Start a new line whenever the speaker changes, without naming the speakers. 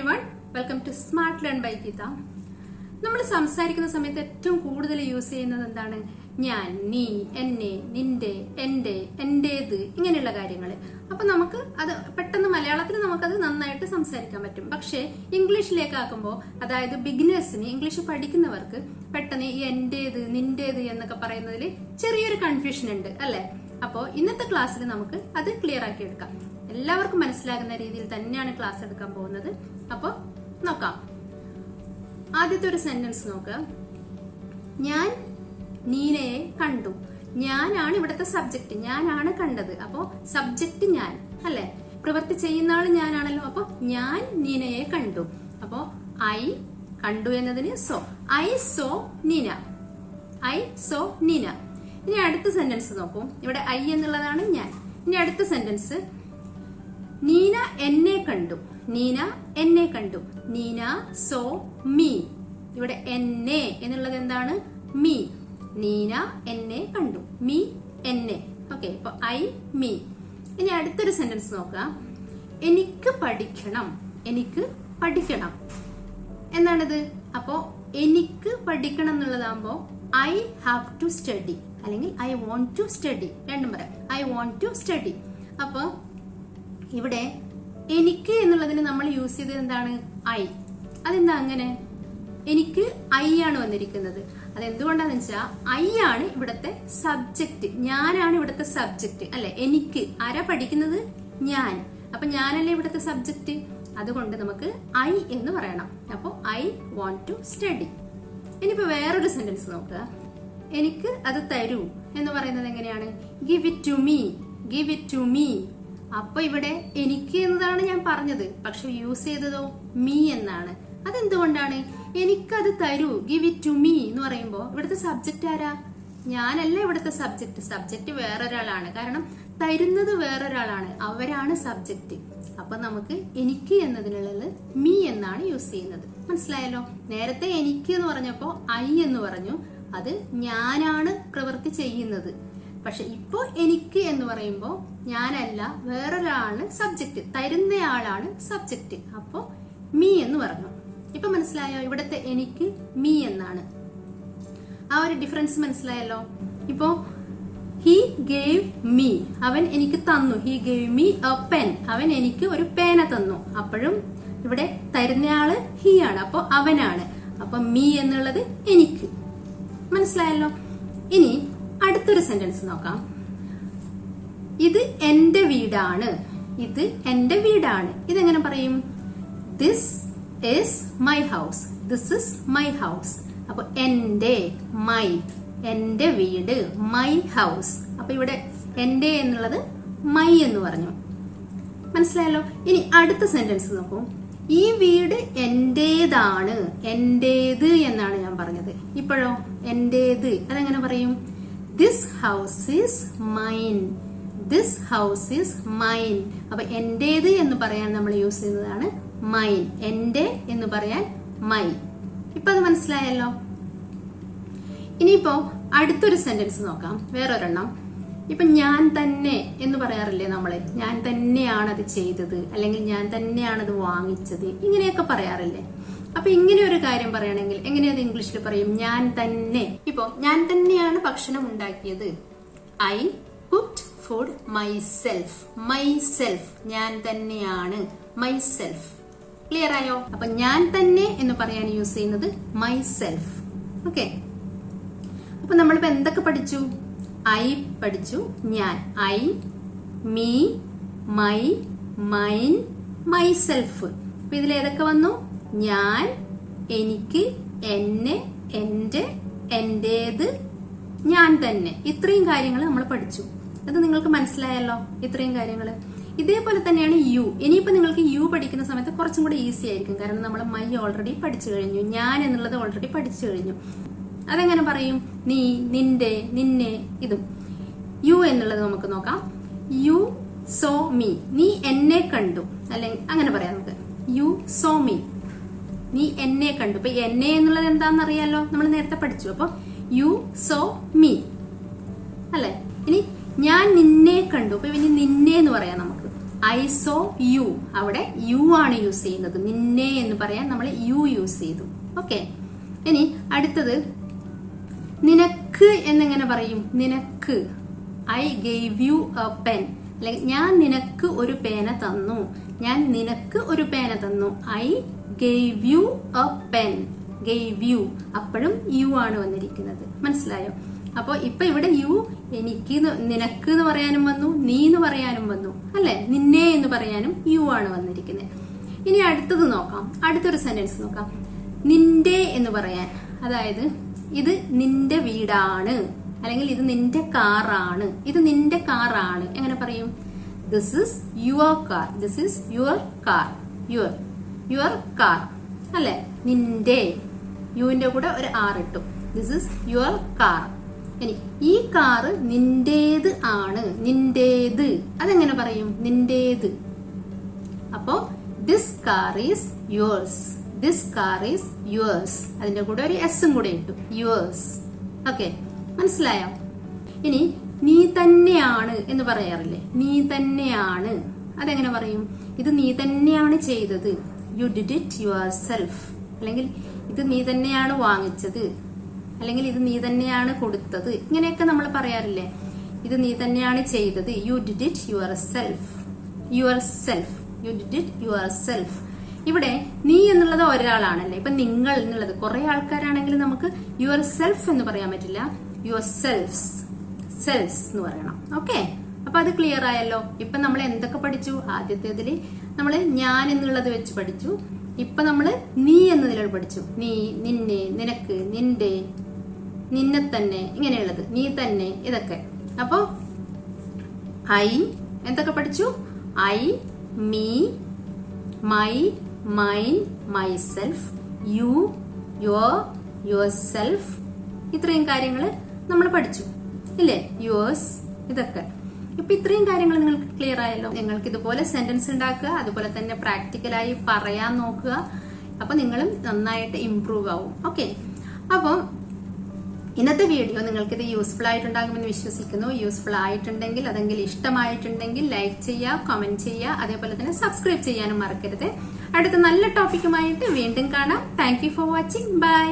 Everyone welcome to smart learn by Geetha നമ്മൾ സംസാരിക്കുന്ന സമയത്ത് ഏറ്റവും കൂടുതൽ യൂസ് ചെയ്യുന്നത് എന്താണ്? ഞാൻ നീ എന്നെ നിന്റെ എന്റെ എന്റേത് ഇങ്ങനെയുള്ള കാര്യങ്ങൾ അപ്പൊ നമുക്ക് അത് പെട്ടെന്ന് മലയാളത്തിൽ നമുക്കത് നന്നായിട്ട് സംസാരിക്കാൻ പറ്റും. പക്ഷേ ഇംഗ്ലീഷിലേക്ക് ആക്കുമ്പോൾ അതായത് ബിഗിനേഴ്സിന് ഇംഗ്ലീഷ് പഠിക്കുന്നവർക്ക് പെട്ടെന്ന് ഈ എന്റേത് നിന്റേത് എന്നൊക്കെ പറയുന്നതിൽ ചെറിയൊരു കൺഫ്യൂഷൻ ഉണ്ട് അല്ലേ? അപ്പോൾ ഇന്നത്തെ ക്ലാസ്സിൽ നമുക്ക് അത് ക്ലിയർ ആക്കി എടുക്കാം. എല്ലാവർക്കും മനസ്സിലാകുന്ന രീതിയിൽ തന്നെയാണ് ക്ലാസ് എടുക്കാൻ പോകുന്നത്. അപ്പോൾ നോക്കാം. ആദ്യത്തെ ഒരു സെന്റൻസ് നോക്ക്. ഞാൻ നീനയെ കണ്ടു. ഞാനാണ് ഇവിടുത്തെ സബ്ജക്റ്റ് ഞാനാണ് കണ്ടത്. അപ്പോ സബ്ജക്റ്റ് ഞാൻ അല്ലെ? പ്രവൃത്തി ചെയ്യുന്ന ആൾ ഞാനാണല്ലോ. അപ്പൊ ഞാൻ നീനയെ കണ്ടു. അപ്പോ ഐ കണ്ടു എന്നതിന് saw I saw Neena I saw Neena ഇനി അടുത്ത സെന്റൻസ് നോക്കൂ. ഇവിടെ ഐ എന്നുള്ളതാണ് ഞാൻ. ഇനി അടുത്ത സെന്റൻസ് നീന എന്നെ കണ്ടു. നീന എന്നെ കണ്ടു. Neena saw me. ഇവിടെ എന്നെ എന്നുള്ളത് എന്താണ്? മീ. നീന എന്നെ കണ്ടു. മീ എന്നെ. ഓക്കെ ഇപ്പൊ ഐ മീ. ഇനി അടുത്തൊരു സെന്റൻസ് നോക്കുക എനിക്ക് പഠിക്കണം. എനിക്ക് പഠിക്കണം. എന്താണിത്? അപ്പോ എനിക്ക് പഠിക്കണം എന്നുള്ളതാകുമ്പോ ഐ ഹാവ് ടു സ്റ്റഡി. അല്ലെങ്കിൽ ഐ വോണ്ട് ടു സ്റ്റഡി. രണ്ടും പറയാം. I want to study. അപ്പോ ഇവിടെ എനിക്ക് എന്നുള്ളതിന് നമ്മൾ യൂസ് ചെയ്തത് എന്താണ്? ഐ അതെന്താ അങ്ങനെ? എനിക്ക് ഐ ആണ് വന്നിരിക്കുന്നത്. അതെന്തുകൊണ്ടാന്ന് വെച്ചാൽ ഐ ആണ് ഇവിടുത്തെ സബ്ജക്റ്റ് ഞാനാണ് ഇവിടുത്തെ സബ്ജക്റ്റ് അല്ലെ? എനിക്ക്. ആരാ പഠിക്കുന്നത്? ഞാൻ. അപ്പൊ ഞാനല്ലേ ഇവിടുത്തെ സബ്ജക്റ്റ് അതുകൊണ്ട് നമുക്ക് ഐ എന്ന് പറയണം. അപ്പോൾ ഐ വോണ്ട് ടു സ്റ്റഡി ഇനിയിപ്പോ വേറൊരു സെന്റൻസ് നോക്കുക എനിക്ക് അത് തരൂ എന്ന് പറയുന്നത് എങ്ങനെയാണ്? Give it to me give it to me അപ്പൊ ഇവിടെ എനിക്ക് എന്നതാണ് ഞാൻ പറഞ്ഞത്. പക്ഷെ യൂസ് ചെയ്തതോ മീ എന്നാണ്. അതെന്തുകൊണ്ടാണ്? എനിക്കത് തരൂ. ഗിവ് ഇറ്റ് ടു മീ എന്ന് പറയുമ്പോൾ ഇവിടുത്തെ സബ്ജക്റ്റ് ആരാ? ഞാനല്ല ഇവിടുത്തെ സബ്ജക്റ്റ് സബ്ജക്റ്റ് വേറൊരാളാണ്. കാരണം തരുന്നത് വേറൊരാളാണ്. അവരാണ് സബ്ജക്റ്റ് അപ്പൊ നമുക്ക് എനിക്ക് എന്നതിനുള്ളത് മീ എന്നാണ് യൂസ് ചെയ്യുന്നത്. മനസ്സിലായല്ലോ? നേരത്തെ എനിക്ക് എന്ന് പറഞ്ഞപ്പോ ഐ എന്ന് പറഞ്ഞു. അത് ഞാനാണ് പ്രവൃത്തി ചെയ്യുന്നത്. പക്ഷെ ഇപ്പോ എനിക്ക് എന്ന് പറയുമ്പോൾ ഞാനല്ല വേറൊരാളാണ് സബ്ജക്റ്റ് തരുന്നയാളാണ് സബ്ജക്റ്റ് അപ്പോൾ മീ എന്ന് പറഞ്ഞു. ഇപ്പൊ മനസ്സിലായോ? ഇവിടുത്തെ എനിക്ക് മീ എന്നാണ്. ആ ഒരു ഡിഫറൻസ് മനസ്സിലായല്ലോ? ഇപ്പോ ഹി ഗേവ് മീ അവൻ എനിക്ക് തന്നു. He gave me a pen അവൻ എനിക്ക് ഒരു പേന തന്നു. അപ്പോഴും ഇവിടെ തരുന്നയാൾ ഹി ആണ്. അപ്പൊ അവനാണ്. അപ്പൊ മീ എന്നുള്ളത് എനിക്ക്. മനസ്സിലായല്ലോ? ഇനി അടുത്തൊരു സെന്റൻസ് നോക്കാം. ഇത് എന്റെ വീടാണ്. ഇത് എന്റെ വീടാണ്. ഇതെങ്ങനെ പറയും? This is my house this is my house അപ്പൊ എന്റെ മൈ എന്റെ വീട് മൈ ഹൗസ് അപ്പൊ ഇവിടെ എന്റെ എന്നുള്ളത് മൈ എന്ന് പറഞ്ഞു. മനസ്സിലായല്ലോ? ഇനി അടുത്ത സെന്റൻസ് നോക്കൂ. ഈ വീട് എന്റേതാണ് എന്റേത് എന്നാണ് ഞാൻ പറഞ്ഞത്. ഇപ്പോഴോ? എന്റേത് അതെങ്ങനെ പറയും? This house is mine this house is mine അപ്പൊ എന്റേത് എന്ന് പറയാൻ നമ്മൾ യൂസ് ചെയ്യുന്നതാണ് മൈൻ എന്റെ എന്ന് പറയാൻ മൈ ഇപ്പൊ അത് മനസ്സിലായല്ലോ? ഇനിയിപ്പോ അടുത്തൊരു സെന്റൻസ് നോക്കാം. വേറൊരെണ്ണം. ഇപ്പൊ ഞാൻ തന്നെ എന്ന് പറയാറില്ലേ നമ്മൾ? ഞാൻ തന്നെയാണ് അത് ചെയ്തത്. അല്ലെങ്കിൽ ഞാൻ തന്നെയാണ് അത് വാങ്ങിച്ചത്. ഇങ്ങനെയൊക്കെ പറയാറില്ലേ? അപ്പൊ ഇങ്ങനെ ഒരു കാര്യം പറയണമെങ്കിൽ എങ്ങനെയത് ഇംഗ്ലീഷിൽ പറയും? ഞാൻ തന്നെ. ഇപ്പോ ഞാൻ തന്നെയാണ് ഭക്ഷണം ഉണ്ടാക്കിയത്. I cooked food myself myself ഞാൻ തന്നെയാണ്. മൈ സെൽഫ് ക്ലിയർ ആയോ? അപ്പൊ ഞാൻ തന്നെ എന്ന് പറയാൻ യൂസ് ചെയ്യുന്നത് മൈ സെൽഫ് ഓക്കെ അപ്പൊ നമ്മളിപ്പോ എന്തൊക്കെ പഠിച്ചു? ഐ പഠിച്ചു ഞാൻ. I me my mine myself അപ്പൊ ഇതിൽ ഏതൊക്കെ വന്നു? ഞാൻ എനിക്ക് എന്നെ എന്റെ എന്റേത് ഞാൻ തന്നെ. ഇത്രയും കാര്യങ്ങൾ നമ്മൾ പഠിച്ചു. അത് നിങ്ങൾക്ക് മനസ്സിലായല്ലോ ഇത്രയും കാര്യങ്ങൾ ഇതേപോലെ തന്നെയാണ് യു. ഇനിയിപ്പോ നിങ്ങൾക്ക് യു പഠിക്കുന്ന സമയത്ത് കുറച്ചും കൂടി ഈസി ആയിരിക്കും. കാരണം നമ്മൾ മൈ ഓൾറെഡി പഠിച്ചു കഴിഞ്ഞു. ഞാൻ എന്നുള്ളത് ഓൾറെഡി പഠിച്ചു കഴിഞ്ഞു. അതെങ്ങനെ പറയും? നീ നിന്റെ നിന്നെ ഇതും. യു എന്നുള്ളത് നമുക്ക് നോക്കാം. You saw me. നീ എന്നെ കണ്ടു. അല്ലെങ്കിൽ അങ്ങനെ പറയാം നമുക്ക്. You saw me. നീ എന്നെ കണ്ടു. ഇപ്പൊ എന്നെ എന്നുള്ളത് എന്താണെന്ന് അറിയാലോ നമ്മൾ നേരത്തെ പഠിച്ചു. അപ്പൊ യു സോ മീ അല്ലെ? ഇനി ഞാൻ നിന്നെ കണ്ടു. അപ്പൊ ഇനി നിന്നെ എന്ന് പറയാം നമുക്ക്. ഐ സോ യു അവിടെ യു ആണ് യൂസ് ചെയ്യുന്നത്. നിന്നെ എന്ന് പറയാൻ നമ്മൾ യു യൂസ് ചെയ്തു. ഓക്കെ ഇനി അടുത്തത് നിനക്ക് എന്നെങ്ങനെ പറയും. നിനക്ക്. I gave you a pen ഞാൻ നിനക്ക് ഒരു പേന തന്നു. ഞാൻ നിനക്ക് ഒരു പേന തന്നു. I gave you a pen. Gave you. അപ്പോഴും യു ആണ് വന്നിരിക്കുന്നത്. മനസ്സിലായോ? അപ്പോൾ ഇപ്പൊ ഇവിടെ യു എനിക്ക് നിനക്ക് എന്ന് പറയാനും വന്നു നീ എന്ന് പറയാനും വന്നു അല്ലെ? നിന്നെ എന്ന് പറയാനും യു ആണ് വന്നിരിക്കുന്നത്. ഇനി അടുത്തത് നോക്കാം. അടുത്തൊരു സെന്റൻസ് നോക്കാം. നിന്റെ എന്ന് പറയാൻ. അതായത് ഇത് നിന്റെ വീടാണ്. അല്ലെങ്കിൽ ഇത് നിന്റെ കാറാണ് ഇത് നിന്റെ കാറാണ്. എങ്ങനെ പറയും? This is your car this is your car your your car അല്ലെ? നിന്റെ യുവിന്റെ കൂടെ ഒരു ആർ ഇട്ടു. ദിസ് ഇസ് യുവർ കാർ ഇനി ഈ കാറ് നിന്റേത് ആണ്. നിന്റേത്. അതെങ്ങനെ പറയും? നിന്റേത്. അപ്പോ this car is yours this car is yours അതിന്റെ കൂടെ ഒരു എസും കൂടെ ഇട്ടു. യുവേഴ്സ് ഓക്കെ മനസ്സിലായോ? ഇനി നീ തന്നെയാണ് എന്ന് പറയാറില്ലേ? നീ തന്നെയാണ്. അതെങ്ങനെ പറയും? ഇത് നീ തന്നെയാണ് ചെയ്തത്. You did it yourself അല്ലെങ്കിൽ ഇത് നീ തന്നെയാണ് വാങ്ങിച്ചത്. അല്ലെങ്കിൽ ഇത് നീ തന്നെയാണ് കൊടുത്തത്. ഇങ്ങനെയൊക്കെ നമ്മൾ പറയാറില്ലേ? ഇത് നീ തന്നെയാണ് ചെയ്തത്. You did it yourself yourself you did it yourself ഇവിടെ നീ എന്നുള്ളത് ഒരാളാണല്ലേ? ഇപ്പൊ നിങ്ങൾ എന്നുള്ളത്. കുറെ ആൾക്കാരാണെങ്കിൽ നമുക്ക് യുവർ സെൽഫ് എന്ന് പറയാൻ പറ്റില്ല. യുവർ സെൽഫ്സ് സെൽഫ്സ് എന്ന് പറയണം. ഓക്കെ അപ്പൊ അത് ക്ലിയർ ആയല്ലോ? ഇപ്പൊ നമ്മൾ എന്തൊക്കെ പഠിച്ചു? ആദ്യത്തേതിൽ നമ്മൾ ഞാൻ എന്നുള്ളത് വെച്ച് പഠിച്ചു. ഇപ്പൊ നമ്മൾ നീ എന്നതിൽ പഠിച്ചു. നീ നിന്നെ നിനക്ക് നിന്റെ നിന്നെ തന്നെ ഇങ്ങനെയുള്ളത്. നീ തന്നെ ഇതൊക്കെ. അപ്പോ ഐ എന്തൊക്കെ പഠിച്ചു? I me my mine myself you your yourself ഇത്രയും കാര്യങ്ങൾ നമ്മൾ പഠിച്ചു ഇല്ലേ? യുവേഴ്സ് ഇതൊക്കെ. ഇപ്പൊ ഇത്രയും കാര്യങ്ങൾ നിങ്ങൾക്ക് ക്ലിയർ ആയല്ലോ. നിങ്ങൾക്ക് ഇതുപോലെ സെന്റൻസ് ഉണ്ടാക്കുക അതുപോലെ തന്നെ പ്രാക്ടിക്കലായി പറയാൻ നോക്കുക. അപ്പൊ നിങ്ങളും നന്നായിട്ട് ഇമ്പ്രൂവ് ആവും. ഓക്കെ അപ്പം ഇന്നത്തെ വീഡിയോ നിങ്ങൾക്ക് ഇത് യൂസ്ഫുൾ ആയിട്ടുണ്ടാകുമെന്ന് വിശ്വസിക്കുന്നു. യൂസ്ഫുൾ ആയിട്ടുണ്ടെങ്കിൽ അതെങ്കിൽ ഇഷ്ടമായിട്ടുണ്ടെങ്കിൽ ലൈക്ക് ചെയ്യുക കമന്റ് ചെയ്യുക അതേപോലെ തന്നെ സബ്സ്ക്രൈബ് ചെയ്യാനും മറക്കരുത്. അടുത്ത നല്ല ടോപ്പിക്കുമായിട്ട് വീണ്ടും കാണാം. Thank for watching bye